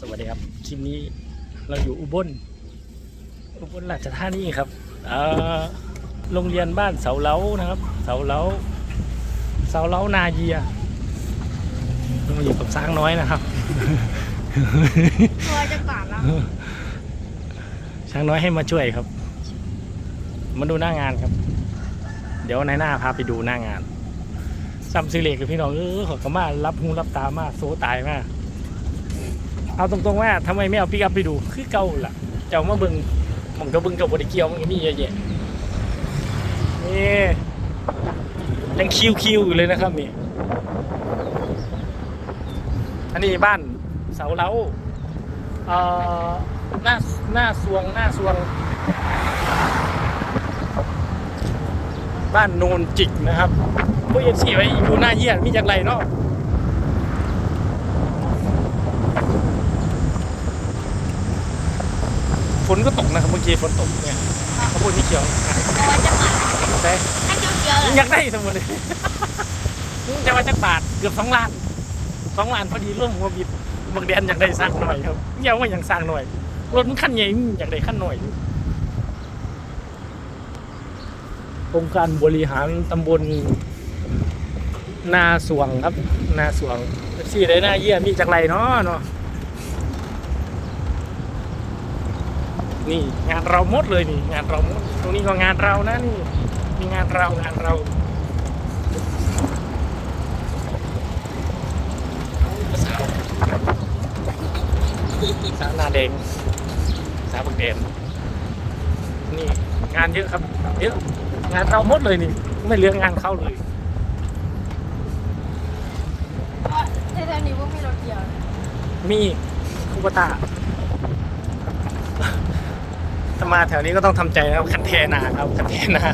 สวัสดีครับคลิปนี้เราอยู่อุบลอุบลราชธานีครับเอ่อโรงเรียนบ้านเสาเล้านะครับ เสาเล้าเสาเล้านาเยียเรามาอยู่กับช้างน้อยนะครับตัวจะบาดแล้วช้างน้อยให้มาช่วยครับ มาดูหน้างานครับ เดี๋ยวนายหน้าพาไปดูหน้างานซัมซิเล็กเลยพี่น้องเออเขอกมารับหูรับตามาโซตายมาก เอาตรงๆว่าทำไมไม่เอาปิกอัพไปดู คือเก่าล่ะเจ้ามาเบึงมองก็เบึงกับบริเกียวมันก็มีเยอะแยะนี่ยังคิวคิวๆอยู่เลยนะครับนี่อันนี้บ้านเสาเล้าเอ่อหน้าหน้าสวงหน้าสวง บ้านโนนจิกนะครับผู้ยังสีไว้อยู่หน้าเยี่ยมีจากไรเนาะ ฝนก็ตกนะครับเมื่อกี้ฝนตกเนี่ยเขาพูดนี่เขียวอะตัวจะบาดแต่ถ้าเกี่ยวๆเลยอยากได้ทั้งหมดเลยจะว่าจักบาทเกือบสองล้านสองล้านพอดีร่วมหัวบิดบางเดือนอยากได้สร้างหน่อยครับเยี่ยว่าอย่างสร้างหน่อยรถมันขั้นใหญ่มันอยากได้ขั้นหน่อยอยู่องค์การบริหารตำบลนาสวงครับ นาสวงสี่ได้หน้าเยี่ยมีจากไรเนาะเนาะ นี่งานเราหมดเลยนี่งานเราหมด ตรงนี้ก็งานเรานะนี่มีงานเรางานเราสาวสาวหนาแดงสาวบักแดงนี่งานเยอะครับเยอะงานเราหมดเลยนี่ ไม่เหลืองานเข้าเลยในแถวนี้พวกมีรถเกี่ยวนะมีคูปตา ถ้ามาแถวนี้ก็ต้องทำใจนะครับคันแทนาครับคันแทนา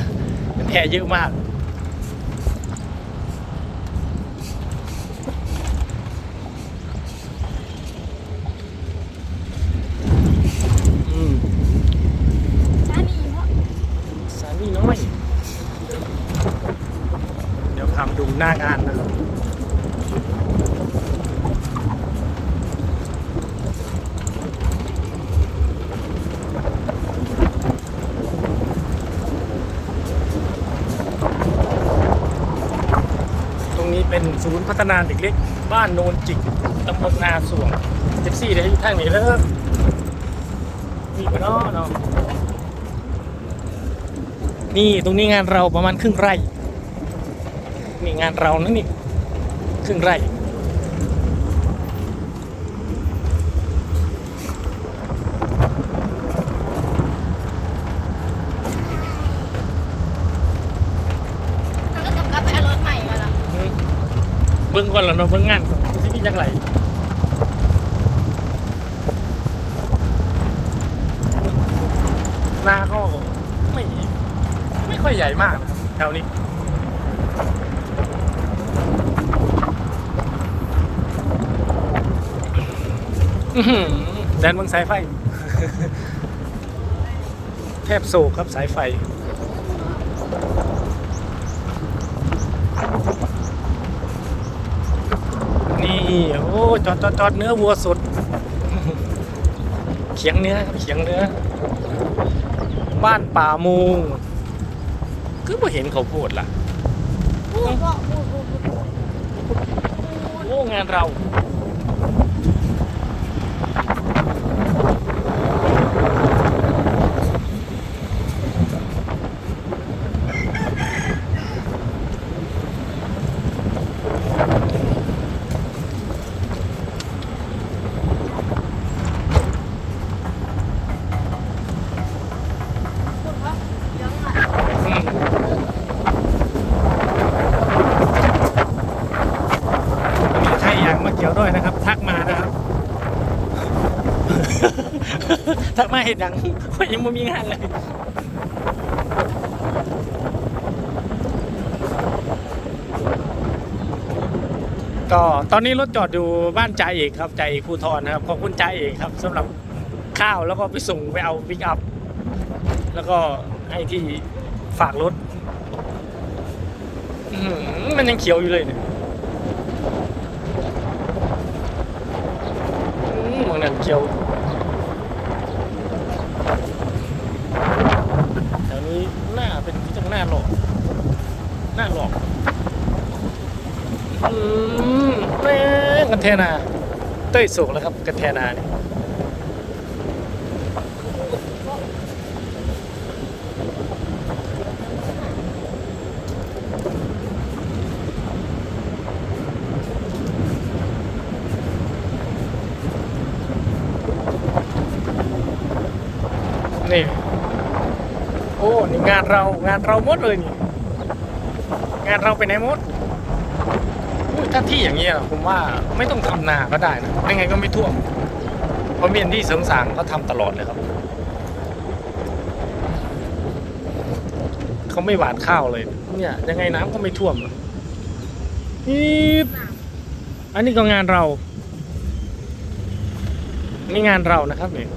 คันแทเยอะมากอืมช้านี่เพราะสามีน้อย เดี๋ยวพามาดูหน้างานนะครับ ตรงนี้เป็น ศูนย์พัฒนาเด็กเล็ก บ้านโนนจิกตำบลนาสวงเจ็กซี่ได้อยู่ทางนี้เลิกนี่ก็เนาะเนาะนี่ตรงนี้งานเราประมาณครึ่งไร่นี่งานเรานะนี่ครึ่งไร่ แล้วก็กลับไปเอารถใหม่มาละ เบิ้งก่อนแล้วเนาะเบิ้งงานก่อนที่นี่จังไรนาก็ไม่ไม่ค่อยใหญ่มากนะแถวนี้แดนเมืองสายไฟ แทบโศกครับสายไฟ โอ้จอดจอดจอดเนื้อวัวสดเขียงเนื้อครับเขียงเนื้อ บ้านป่ามูงคือบ่เห็นเขาพูดล่ะ พูดเพราะพูดพูดพูดพูดโอ้งานเรา พูดเพราะเดี๋ยวมา อืมมีใคร อยากมาเกี่ยวด้วยนะครับ ทักมานะครับ ทักมาเห็นยังเพราะยังไม่มีงานเลยก็ตอนนี้รถจอดอยู่บ้านจ่าเอกครับจ่าเอกภูทรนะครับขอบคุณจ่าเอกครับสำหรับข้าวแล้วก็ไปส่งไปเอาปิกอัพ แล้วก็ให้ที่ฝากรถอื้อหือมันยังเขียวอยู่เลยเนี่ยอื้อ มองนั่นเกี่ยวแถวนี้หน้าเป็นที่จังหน้าหลอกหน้าหลอกอืมแม่งกันแทนาเต้ยสูงแล้วครับกันแทนาเนี่ย นี่โอ้นี่งานเรางานเราหมดเลยนี่ งานเราไปไหนหมดถ้าที่อย่างเงี้ยผมว่าไม่ต้องทำนาก็ได้นะยังไงก็ไม่ท่วมเพราะเมียนที่เสริงสางเขาทำตลอดเลยครับเขาไม่หวานข้าวเลย เนี่ย ยังไงน้ำก็ไม่ท่วมนี่อันนี้ก็งานเรานี่งานเรานะครับเนี่ย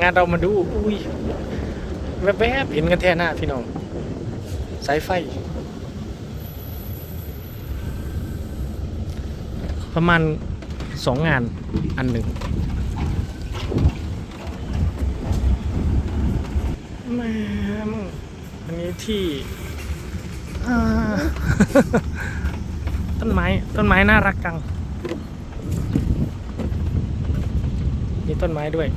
งานเรามาดู อุ้ยแวบๆเห็นกันแท่หน้าพี่น้อง สายไฟ ประมาณสองงานอันหนึ่งแม่มอันนี้ที่ต้นไม้ ต้นไม้น่ารักจัง มีต้นไม้ด้วย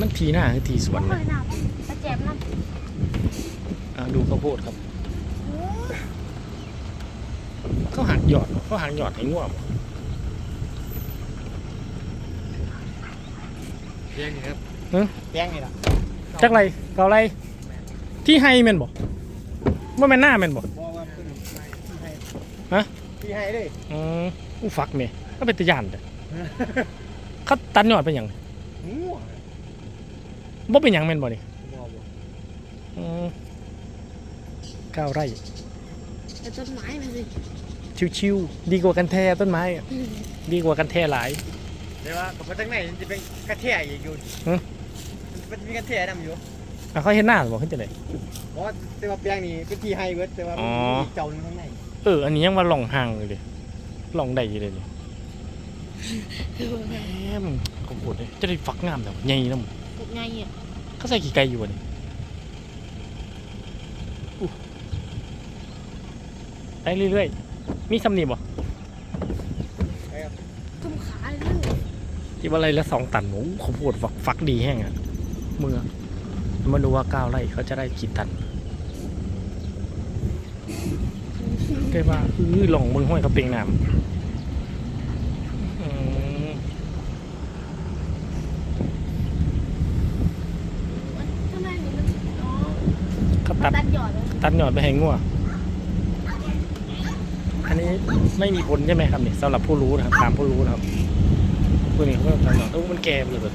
มันทีหน้าคือทีสวนไม่นะเคยนะประแจมนั่นอ่าดูข้าวโพดครับ เขาหักหยอดเขาหักหยอดให้ง่วงเลี้ยงนี่ครับฮะเลี้ยงนี่ล่ะจักไรเกาไรที่ให้แม่นบ่ว่าแม่นหน้าแม่นบ่บอกว่าเพิ่นที่ให้ฮะ ที่ให้เลยอืมอู้ฟักเนี่ยก็เป็นตะยานเด้อเขาตัดยอดเป็นหยังงูบ่เป็นหยังแม่นบ่นี่บอกบ่อืมเก้าไร่แต่ต้นไม้มันสิชิวๆดีกว่ากันแท้ต้นไม้อะดีกว่ากันแท้หลาย แต่ว่าผมว่าทางไหนมันจะเป็นกระเทียอีกอยู่ฮะมันมีกระเทียนำอยู่อะเขาเห็นหน้าบ่ขึ้นจะไหน เพราะว่าแต่ว่าเปียงนี่เป็นที่ให้เบิดแต่ว่าอ๋มันอมีเจ้าหนึงข้างใน เออ อันนี้ยังว่าหล่องห่างเลยดิหล่องใดอยู่เลยดิแหมผมปวดเลยจะได้ฟักงามแต่ว่าใหญ่นะมึงปลูกไงอะเขาใส่กี่ไก่อยู่วะนี่อู้ได้เรื่อยๆ มีสำนีบ่ทุ่มขาเลยนั่นที่ว่าอะไรละสองตันโอ้โหเขาปวดฟักฟักดีแห้งอะเมื่อมาดูว่าก้าวไร่เขาจะได้กี่ตัน แกว่าอื้อหล่องมึงห้อยกระเปงน้ำอืมทำไมมีมันอ๋อเขาตัดตัดหยอดเลยตัดหยอดไปให้งัวอันนี้ไม่มีผลใช่ไหมครับเนี่ยสำหรับผู้รู้นะครับตามผู้รู้นะครับผู้นี้เขาก็ตัดหยอดโอ้มันแก่ไปเลยแบบ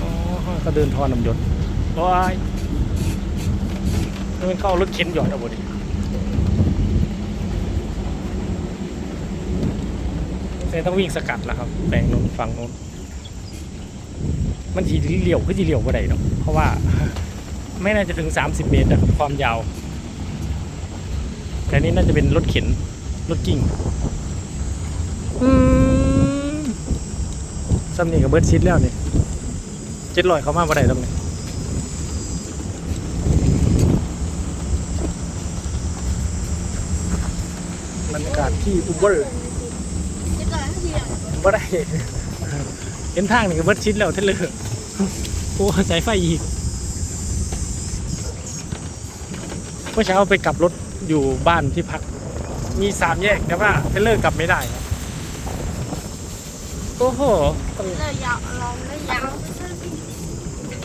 อ๋อก็เดินทอนน้ำหยดโอ้ยนี่ มันเข้ารถเข็นหยอดเอาบดิแต่ต้องวิ่งสกัดแล้วครับแปลงโน้นฝั่งโน้นมันทีเลี้ยวคือทีเลี้ยวบ่ได้หรอกเพราะว่าไม่น่าจะถึง 30 เมตรนะครับความยาวแต่นี้น่าจะเป็นรถเข็นรถกิ่งซัมนี่กับเบิร์ดชิดแล้วนี่เจ็ดลอยเขามาบ่ได้ตรงนี้ บรรยากาศที่อุบลจะเกิดให้เดียวบ่ได้เห็นทางนี่ก็เบิดชิดแล้วเท่าเลยโอ้สายไฟอีกเมื่อเช้าไปกลับรถอยู่บ้านที่พัก มีสามแยกแต่ว่าเทเลอร์กลับไม่ได้ครับโอ้โหต้องเลยยาวลองเลยยาว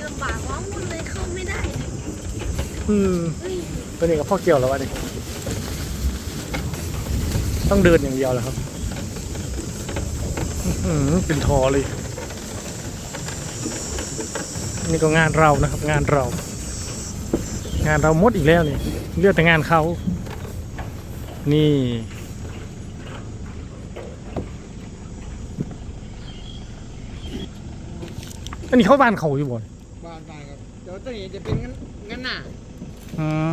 ลำบากว่ามันเลยเข้าไม่ได้อืมเฮ้ยตัวนี้กับพ่อเกี่ยวแล้ววะนี่ ต้องเดินอย่างเดียวแล้วครับอื้อหือเป็นทอเลย นี่ก็งานเรานะครับ งานเรา งานเราหมดอีกแล้วนี่เลือกแต่งานเขา นี่อันนี้เข้าบ้านเขาอยู่บ่บ้านบ้านครับเจ้าตัวนี้จะเป็นเงินเงินหน้าอืม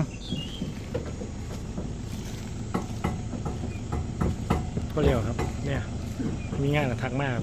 ก็เร็วครับ เนี่ยมีงานอะทักมาก